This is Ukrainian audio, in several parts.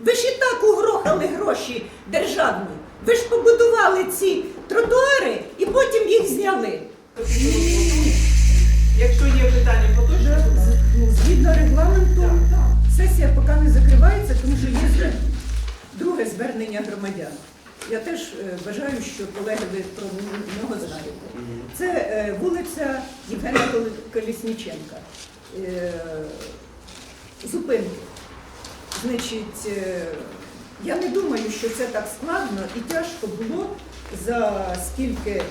Ви ж і так угрохали гроші державні. Ви ж побудували ці тротуари і потім їх зняли. Якщо є питання по Ну, згідно регламенту, сесія поки не закривається, тому що є друге звернення громадян. Я теж е, вважаю, що колеги ви про нього знаєте. Це е, вулиця Євгена Кол- Колісніченка. Е, Зупинки. Значить, е, я не думаю, що це так складно і тяжко було за скільки е,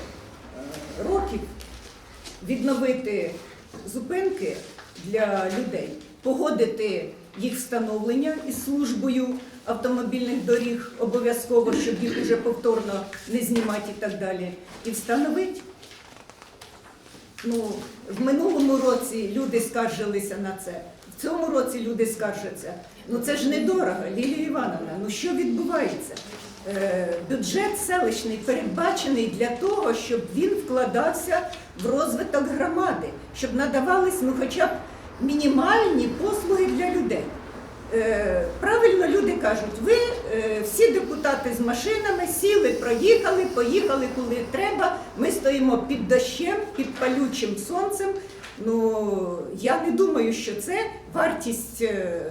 років відновити зупинки для людей, погодити їх встановлення із службою автомобільних доріг обов'язково, щоб їх вже повторно не знімати і так далі, і встановити. Ну, в минулому році люди скаржилися на це. Цьому році люди скаржаться. Ну це ж недорого, Лілія Івановна. Ну що відбувається? Е, бюджет селищний передбачений для того, щоб він вкладався в розвиток громади, щоб надавались ну, хоча б мінімальні послуги для людей. Е, правильно люди кажуть, ви е, всі депутати з машинами сіли, проїхали, поїхали, коли треба. Ми стоїмо під дощем, під палючим сонцем. Ну я не думаю, що це вартість е,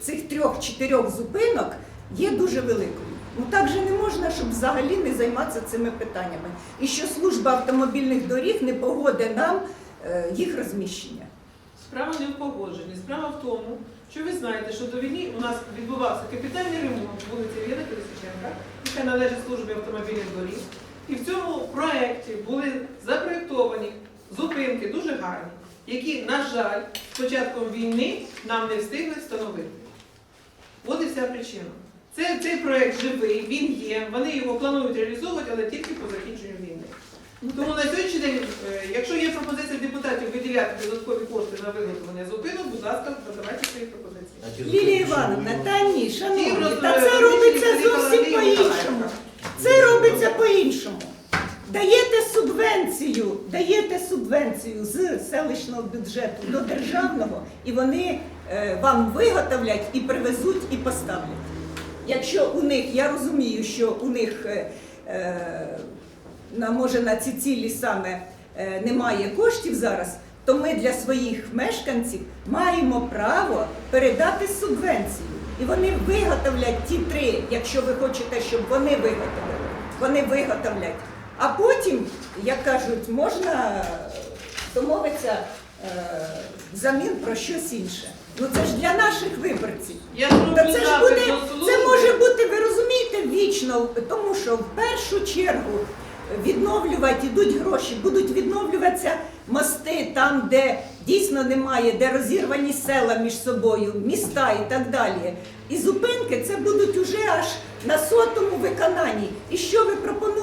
цих трьох-чотирьох зупинок є дуже великою. Ну так же не можна, щоб взагалі не займатися цими питаннями. І що служба автомобільних доріг не погодить нам е, їх розміщення. справа не в погодженні. Справа в тому, що ви знаєте, що до війни у нас відбувався капітальний ремонт вулиці Євгена Колесніченка, яка належить службі автомобільних доріг. І в цьому проєкті були запроєктовані зупинки дуже гарні, які, на жаль, з початком війни нам не встигли встановити. От і вся причина. Це, цей проєкт живий, він є, вони його планують реалізовувати, але тільки по закінченню війни. Тому на сьогоднішній день, е, якщо є пропозиція депутатів виділяти додаткові кошти на виготовлення зупинок, будь ласка, подавайте свої пропозиції. Лілія Івановна, та ні, шановні, та це робиться зовсім по-іншому. Це робиться по-іншому. Даєте субвенцію, даєте субвенцію з селищного бюджету до державного, і вони е, вам виготовлять і привезуть, і поставлять. Якщо у них, я розумію, що у них е, е, може на ці цілі саме немає коштів зараз, то ми для своїх мешканців маємо право передати субвенцію. І вони виготовлять ті три, якщо ви хочете, щоб вони виготовили, вони виготовлять. А потім, як кажуть, можна домовитися е, взамін про щось інше. Ну це ж для наших виборців. Я Та це ж буде, це може бути, ви розумієте, вічно, тому що в першу чергу відновлювати йдуть гроші, будуть відновлюватися мости там, де дійсно немає, де розірвані села між собою, міста і так далі. І зупинки це будуть уже аж на сотому виконанні. І що ви пропонуєте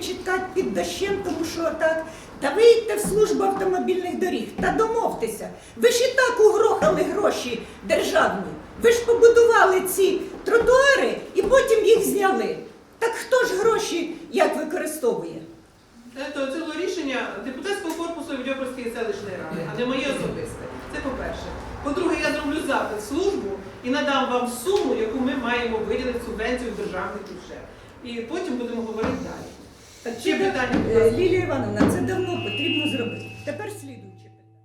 чекати під дощем, тому що так. Та вийдьте в службу автомобільних доріг та домовтеся. Ви ж і так угрохали гроші державні. Ви ж побудували ці тротуари і потім їх зняли. Так хто ж гроші як використовує? Це, це було рішення депутатського корпусу Відьопольської селищної ради, а не моє особисте. Це по-перше. По-друге, я зроблю запит службу і надам вам суму, яку ми маємо виділити субвенцію в державний бюджет. І потім будемо говорити далі. Так Ще питання, будь е, ласка. Лілія Івановна, це давно потрібно зробити. Тепер